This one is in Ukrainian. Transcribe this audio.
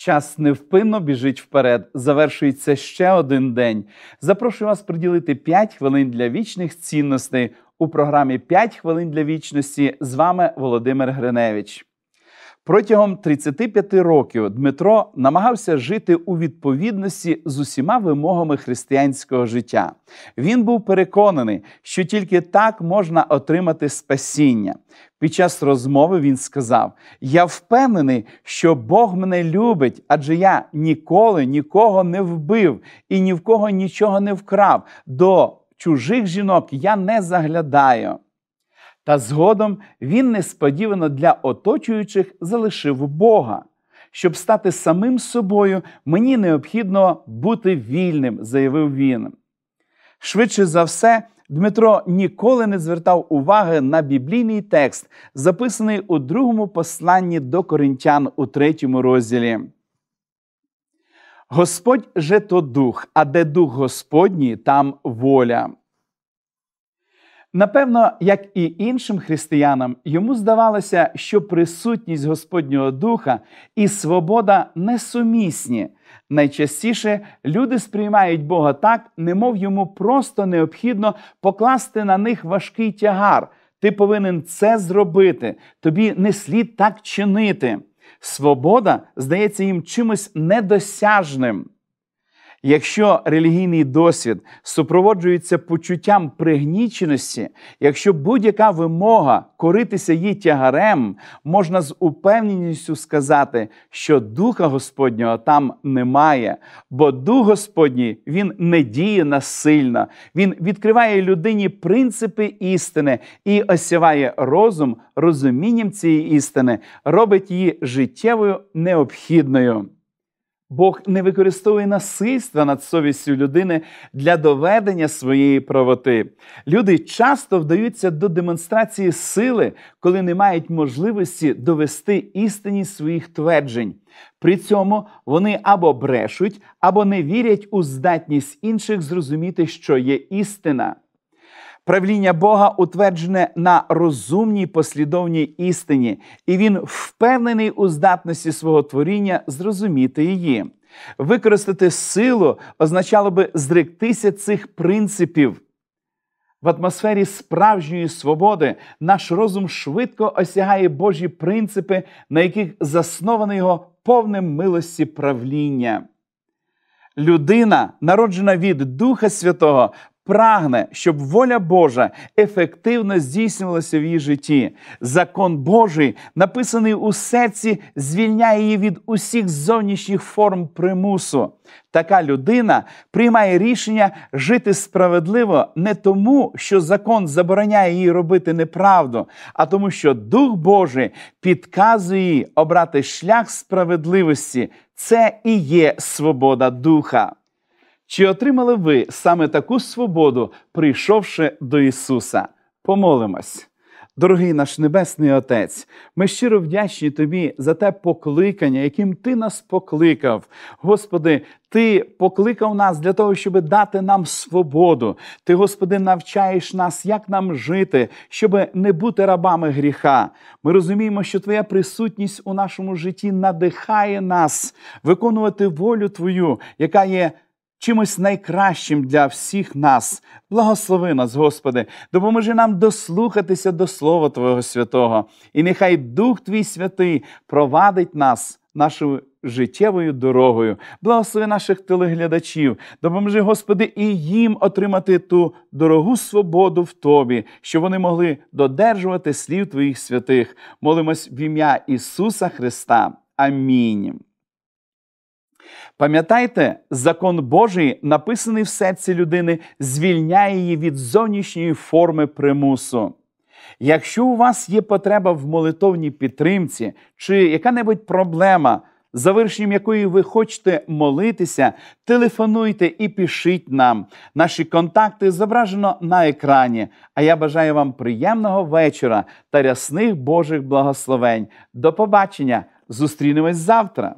Час невпинно біжить вперед. Завершується ще один день. Запрошую вас приділити 5 хвилин для вічних цінностей у програмі «5 хвилин для вічності. З вами Володимир Гриневич. Протягом 35 років Дмитро намагався жити у відповідності з усіма вимогами християнського життя. Він був переконаний, що тільки так можна отримати спасіння. Під час розмови він сказав: Я впевнений, що Бог мене любить, адже я ніколи нікого не вбив і ні в кого нічого не вкрав. До чужих жінок я не заглядаю. Та згодом він несподівано для оточуючих залишив Бога. Щоб стати самим собою, мені необхідно бути вільним, заявив він. Швидше за все, Дмитро ніколи не звертав уваги на біблійний текст, записаний у другому посланні до коринтян у третьому розділі. Господь же то дух, а де дух Господній, там воля. Напевно, як і іншим християнам, йому здавалося, що присутність Господнього Духа і свобода несумісні. Найчастіше люди сприймають Бога так, немов йому просто необхідно покласти на них важкий тягар. Ти повинен це зробити, тобі не слід так чинити. Свобода здається їм чимось недосяжним. Якщо релігійний досвід супроводжується почуттям пригніченості, якщо будь-яка вимога коритися її тягарем, можна з упевненістю сказати, що Духа Господнього там немає, бо Дух Господній він не діє насильно, він відкриває людині принципи істини і осяває розум розумінням цієї істини, робить її життєвою необхідною. Бог не використовує насильства над совістю людини для доведення своєї правоти. Люди часто вдаються до демонстрації сили, коли не мають можливості довести істинність своїх тверджень. При цьому вони або брешуть, або не вірять у здатність інших зрозуміти, що є істина. Правління Бога утверджене на розумній послідовній істині, і він впевнений у здатності свого творіння зрозуміти її. Використати силу означало би зректися цих принципів. В атмосфері справжньої свободи наш розум швидко осягає Божі принципи, на яких засноване його повне милості правління. Людина, народжена від Духа Святого, прагне, щоб воля Божа ефективно здійснювалася в її житті. Закон Божий, написаний у серці, звільняє її від усіх зовнішніх форм примусу. Така людина приймає рішення жити справедливо не тому, що закон забороняє їй робити неправду, а тому, що Дух Божий підказує їй обрати шлях справедливості. Це і є свобода духа. Чи отримали ви саме таку свободу, прийшовши до Ісуса? Помолимось. Дорогий наш Небесний Отець, ми щиро вдячні Тобі за те покликання, яким Ти нас покликав. Господи, Ти покликав нас для того, щоб дати нам свободу. Ти, Господи, навчаєш нас, як нам жити, щоб не бути рабами гріха. Ми розуміємо, що Твоя присутність у нашому житті надихає нас виконувати волю Твою, яка є чимось найкращим для всіх нас. Благослови нас, Господи, допоможи нам дослухатися до Слова Твого Святого, і нехай Дух Твій Святий провадить нас нашою життєвою дорогою. Благослови наших телеглядачів, допоможи, Господи, і їм отримати ту дорогу свободу в Тобі, щоб вони могли додержувати слів Твоїх святих. Молимось в ім'я Ісуса Христа. Амінь. Пам'ятайте, закон Божий, написаний в серці людини, звільняє її від зовнішньої форми примусу. Якщо у вас є потреба в молитовній підтримці чи яка-небудь проблема, за вирішенням якої ви хочете молитися, телефонуйте і пишіть нам. Наші контакти зображено на екрані. А я бажаю вам приємного вечора та рясних Божих благословень. До побачення! Зустрінемось завтра!